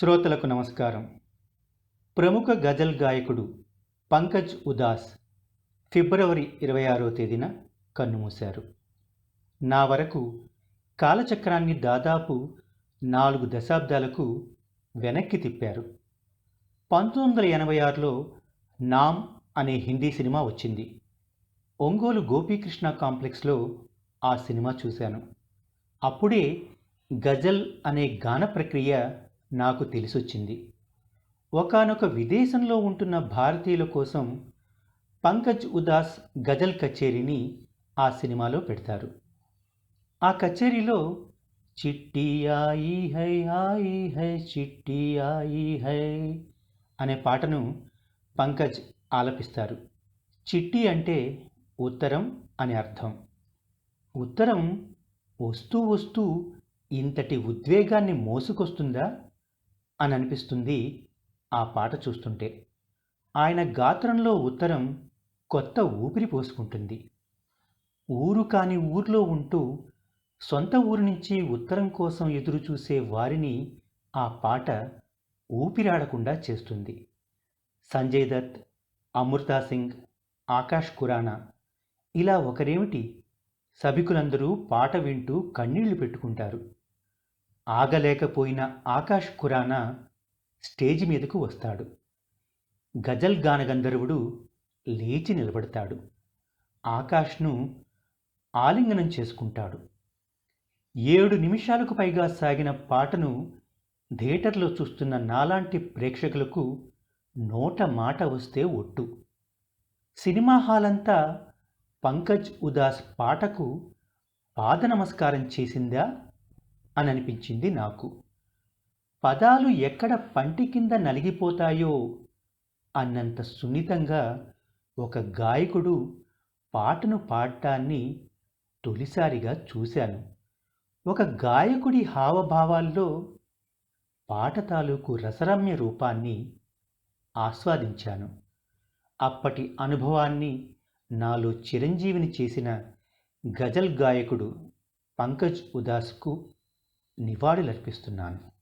శ్రోతలకు నమస్కారం. ప్రముఖ గజల్ గాయకుడు పంకజ్ ఉదాస్ ఫిబ్రవరి ఇరవై ఆరో తేదీన కన్నుమూశారు నా వరకు కాలచక్రాన్ని దాదాపు నాలుగు దశాబ్దాలకు వెనక్కి తిప్పారు. పంతొమ్మిది వందల ఎనభై ఆరులో నామ్ అనే హిందీ సినిమా వచ్చింది. ఒంగోలు గోపీకృష్ణ కాంప్లెక్స్లో ఆ సినిమా చూశాను. అప్పుడే గజల్ అనే గాన ప్రక్రియ నాకు తెలిసొచ్చింది. ఒకానొక విదేశంలో ఉంటున్న భారతీయుల కోసం పంకజ్ ఉదాస్ గజల్ కచేరీని ఆ సినిమాలో పెడతారు. ఆ కచేరీలో చిట్టి ఆయి హై ఆయి హై చిట్టి ఆయి హై అనే పాటను పంకజ్ ఆలపిస్తారు. చిట్టి అంటే ఉత్తరం అని అర్థం. ఉత్తరం వస్తూ వస్తూ ఇంతటి ఉద్వేగాన్ని మోసుకొస్తుందా? అని అనిపిస్తుంది ఆ పాట చూస్తుంటే. ఆయన గాత్రంలో ఉత్తరం కొత్త ఊపిరి పోసుకుంటుంది. ఊరు కాని ఊర్లో ఉంటూ సొంత ఊరు నుంచి ఉత్తరం కోసం ఎదురు చూసే వారిని ఆ పాట ఊపిరాడకుండా చేస్తుంది. సంజయ్ దత్ అమృతా సింగ్ ఆకాష్ ఖురానా ఇలా ఒకరేమిటి? సభికులందరూ పాట వింటూ కన్నీళ్ళు పెట్టుకుంటారు. ఆగలేకపోయిన ఆకాష్ ఖురానా స్టేజ్ మీదకు వస్తాడు. గజల్ గానగంధర్వుడు లేచి నిలబడతాడు. ఆకాష్ను ఆలింగనం చేసుకుంటాడు. ఏడు నిమిషాలకు పైగా సాగిన పాటను థియేటర్లో చూస్తున్న నాలాంటి ప్రేక్షకులకు నోట మాట వస్తే ఒట్టు. సినిమా హాల్ అంతా పంకజ్ ఉదాస్ పాటకు పాద నమస్కారం చేసిందా? అని అనిపించింది నాకు. పదాలు ఎక్కడ పంటి కింద నలిగిపోతాయో అన్నంత సున్నితంగా ఒక గాయకుడు పాటను పాడటాన్ని తొలిసారిగా చూశాను. ఒక గాయకుడి హావభావాల్లో పాట తాలూకు రసరమ్య రూపాన్ని ఆస్వాదించాను. అప్పటి అనుభవాన్ని నాలో చిరంజీవిని చేసిన గజల్ గాయకుడు పంకజ్ ఉదాస్కు నివాళులర్పిస్తున్నాను.